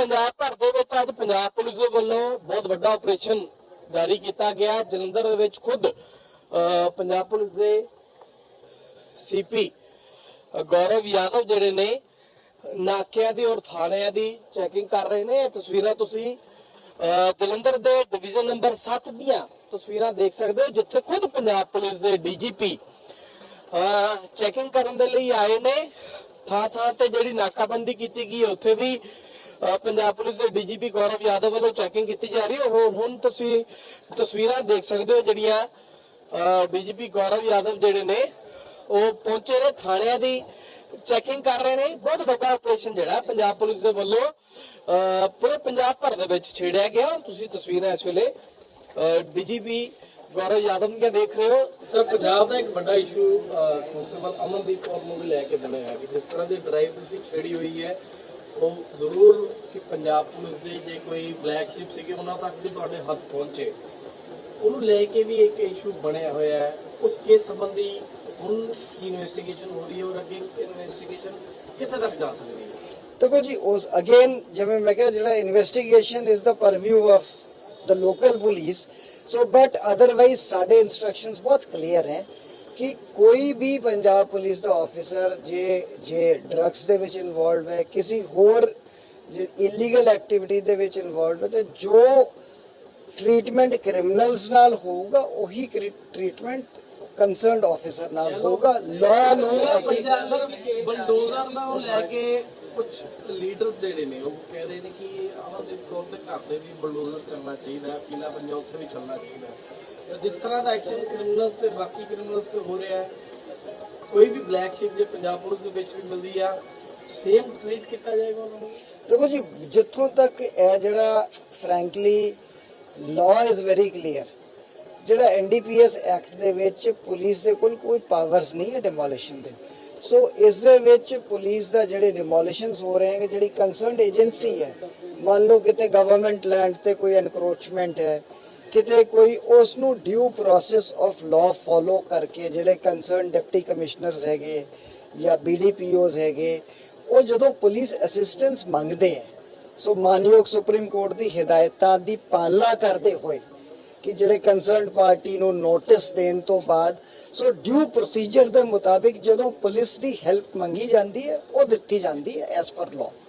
ਪੰਜਾਬ ਭਰ ਦੇ ਵਿੱਚ ਅੱਜ ਪੰਜਾਬ ਪੁਲਿਸ ਦੇ ਵੱਲੋਂ ਬਹੁਤ ਵੱਡਾ ਆਪਰੇਸ਼ਨ ਜਾਰੀ ਕੀਤਾ ਗਿਆ। ਜਲੰਧਰ ਦੇ ਵਿੱਚ ਖੁਦ ਪੰਜਾਬ ਪੁਲਿਸ ਦੇ ਸੀਪੀ ਗੌਰਵ ਯਾਦਵ ਜਿਹੜੇ ਨੇ, ਨਾਕਿਆਂ ਦੀ ਔਰ ਥਾਣਿਆਂ ਦੀ ਚੈਕਿੰਗ ਕਰ ਰਹੇ ਨੇ। ਇਹ ਤਸਵੀਰਾਂ ਤੁਸੀਂ ਜਲੰਧਰ ਦੇ ਡਿਵੀਜ਼ਨ ਨੰਬਰ 7 ਦੀਆਂ ਤਸਵੀਰਾਂ ਦੇਖ ਸਕਦੇ ਹੋ, ਜਿੱਥੇ ਖੁਦ ਪੰਜਾਬ ਪੁਲਿਸ ਦੇ ਡੀਜੀਪੀ ਚੈਕਿੰਗ ਕਰਨ ਦੇ ਲਈ ਆਏ ਨੇ। ਥਾਂ ਥਾਂ ਤੇ ਜਿਹੜੀ ਨਾਕਾਬੰਦੀ ਕੀਤੀ ਗਈ ਉੱਥੇ ਵੀ ਪੰਜਾਬ ਪੁਲਿਸ ਦੇ ਡੀਜੀਪੀ ਗੌਰਵ ਯਾਦਵ ਵੱਲੋਂ ਚੈਕਿੰਗ ਕੀਤੀ ਜਾ ਰਹੀ ਹੈ। ਉਹ ਹੁਣ ਤੁਸੀਂ ਤਸਵੀਰਾਂ ਦੇਖ ਸਕਦੇ ਹੋ ਜਿਹੜੀਆਂ ਡੀਜੀਪੀ ਗੌਰਵ ਯਾਦਵ ਜਿਹੜੇ ਨੇ, ਉਹ ਪਹੁੰਚੇ ਨੇ, ਥਾਣਿਆਂ ਦੀ ਚੈਕਿੰਗ ਕਰ ਰਹੇ ਨੇ। ਬਹੁਤ ਵੱਡਾ ਆਪਰੇਸ਼ਨ ਜਿਹੜਾ ਪੰਜਾਬ ਪੁਲਿਸ ਦੇ ਵੱਲੋਂ ਪੂਰੇ ਪੰਜਾਬ ਭਰ ਦੇ ਵਿੱਚ ਛੇੜਿਆ ਗਿਆ। ਔਰ ਤੁਸੀਂ ਤਸਵੀਰਾਂ ਇਸ ਵੇਲੇ ਡੀਜੀਪੀ ਗੌਰਵ ਯਾਦਵ ਦੀਆਂ ਦੇਖ ਰਹੇ ਹੋ। ਸਰ, ਪੰਜਾਬ ਦਾ ਇੱਕ ਵੱਡਾ ਇਸ਼ੂ ਕਾਂਸਟੇਬਲ ਅਮਨਦੀਪ ਕੌਰ ਨੂੰ ਵੀ ਲੈ ਕੇ ਬਣਿਆ ਹੈ ਜਿਸ ਤਰ੍ਹਾਂ ਦੀ ਡਰਾਈਵ ਤੁਸੀਂ ਛੇੜੀ ਹੋਈ ਹੈ ਉਹ ਜ਼ਰੂਰ ਕਿ ਪੰਜਾਬ ਪੁਲਿਸ ਦੇ ਜੇ ਕੋਈ ਬਲੈਕ ਸ਼ਿਪ ਸੀਗੇ, ਉਹਨਾਂ ਤੱਕ ਵੀ ਤੁਹਾਡੇ ਹੱਥ ਪਹੁੰਚੇ। ਉਹਨੂੰ ਲੈ ਕੇ ਵੀ ਇੱਕ ਇਸ਼ੂ ਬਣਿਆ ਹੋਇਆ ਹੈ। ਉਸ ਕੇਸ ਸੰਬੰਧੀ ਹੁਣ ਇਨਵੈਸਟੀਗੇਸ਼ਨ ਹੋ ਰਹੀ ਹੈ ਔਰ ਅੱਗੇ ਇਨਵੈਸਟੀਗੇਸ਼ਨ ਕਿੱਥੇ ਤੱਕ ਜਾ ਸਕਦੀ ਹੈ? ਦੇਖੋ ਜੀ, ਉਸ ਅਗੇਨ ਜਿਵੇਂ ਮੈਂ ਕਿਹਾ, ਜਿਹੜਾ investigation is the purview of the local police so but otherwise ਸਾਡੇ ਇਨਸਟਰਕਸ਼ਨਸ ਬਹੁਤ ਕਲੀਅਰ ਹੈ। ਕਿ ਕੋਈ ਵੀ ਪੰਜਾਬ ਪੁਲਿਸ ਦਾ ਆਫੀਸਰ ਜੇ ਜੇ ਡਰੱਗਸ ਦੇ ਵਿੱਚ ਇਨਵੋਲਵ ਹੈ ਕਿਸੇ ਹੋਰ ਇਲੀਗਲ ਐਕਟੀਵਿਟੀ ਦੇ ਵਿੱਚ ਇਨਵੋਲਵ ਹੈ ਤੇ ਜੋ ਟ੍ਰੀਟਮੈਂਟ ਕ੍ਰਿਮੀਨਲਸ ਨਾਲ ਹੋਊਗਾ ਉਹੀ ਟ੍ਰੀਟਮੈਂਟ ਕੰਸਰਨਡ ਆਫੀਸਰ ਨਾਲ ਹੋਊਗਾ। ਲਾਅ ਨੂੰ ਅਸੀਂ ਬਲਡੋਜ਼ਰ ਦਾ ਉਹ ਲੈ ਕੇ ਕੁਝ ਲੀਡਰਸ ਜਿਹੜੇ ਨੇ ਉਹ ਕਹਿ ਰਹੇ ਨੇ ਕਿ ਕੌਰ ਦੇ ਘਰ ਦੇ ਵੀ ਬਲਡੋਜ਼ਰ ਚੱਲਣਾ ਚਾਹੀਦਾ ਹੈ ਪੀਲਾ ਪੰਜਾਬ ਉੱਥੇ ਵੀ ਚੱਲਣਾ ਚਾਹੀਦਾ ਹੈ। ਜਿਸ ਤਰ੍ਹਾਂ ਦਾ ਐਕਸ਼ਨ ਕ੍ਰਿਮੀਨਲਸ ਤੇ ਬਾਕੀ ਕ੍ਰਿਮੀਨਲਸ ਤੇ ਹੋ ਰਿਹਾ ਹੈ, ਕੋਈ ਵੀ ਬਲੈਕ ਸ਼ਿਪ ਜੇ ਪੰਜਾਬ ਪੁਲਿਸ ਦੇ ਵਿੱਚ ਵੀ ਮਿਲਦੀ ਆ ਸੇਮ ਟ੍ਰੀਟ ਕੀਤਾ ਜਾਏਗਾ ਉਹਨਾਂ ਨੂੰ। ਦੇਖੋ ਜੀ, ਜਿੱਥੋਂ ਤੱਕ ਇਹ ਜਿਹੜਾ frankly law is very clear ਜਿਹੜਾ ਐਨਡੀਪੀਐਸ ਐਕਟ ਦੇ ਵਿੱਚ ਪੁਲਿਸ ਦੇ ਕੋਲ ਕੋਈ ਪਾਵਰਸ ਨਹੀਂ ਹੈ ਡਿਮੋਲੀਸ਼ਨ ਦੇ। ਸੋ ਇਸ ਦੇ ਵਿੱਚ ਪੁਲਿਸ ਦਾ ਜਿਹੜੇ ਡਿਮੋਲੀਸ਼ਨਸ ਹੋ ਰਹੇ ਹੈ ਜਿਹੜੀ ਕੰਸਰਨਡ ਏਜੰਸੀ ਹੈ, ਮੰਨ ਲਓ ਕਿਤੇ ਗਵਰਨਮੈਂਟ ਲੈਂਡ ਤੇ ਕੋਈ ਐਨਕਰੋਚਮੈਂਟ ਹੈ ਕਿਤੇ ਕੋਈ ਉਸ ਨੂੰ due process of law follow ਕਰਕੇ ਜਿਹੜੇ ਕੰਸਰਨ ਡਿਪਟੀ ਕਮਿਸ਼ਨਰਸ ਹੈਗੇ ਜਾਂ ਬੀਡੀਪੀਓਜ਼ ਹੈਗੇ, ਉਹ ਜਦੋਂ ਪੁਲਿਸ ਅਸਿਸਟੈਂਸ ਮੰਗਦੇ ਹੈ, ਸੋ ਮਾਨਯੋਗ ਸੁਪਰੀਮ ਕੋਰਟ ਦੀ ਹਦਾਇਤਾਂ ਦੀ ਪਾਲਣਾ ਕਰਦੇ ਹੋਏ ਕਿ ਜਿਹੜੇ ਕੰਸਰਨਡ ਪਾਰਟੀ ਨੂੰ ਨੋਟਿਸ ਦੇਣ ਤੋਂ ਬਾਅਦ, ਸੋ ਡਿਊ ਪ੍ਰੋਸੀਜਰ ਦੇ ਮੁਤਾਬਿਕ ਜਦੋਂ ਪੁਲਿਸ ਦੀ ਹੈਲਪ ਮੰਗੀ ਜਾਂਦੀ ਹੈ, ਉਹ ਦਿੱਤੀ ਜਾਂਦੀ ਹੈ ਐਸ ਪਰ ਲਾਅ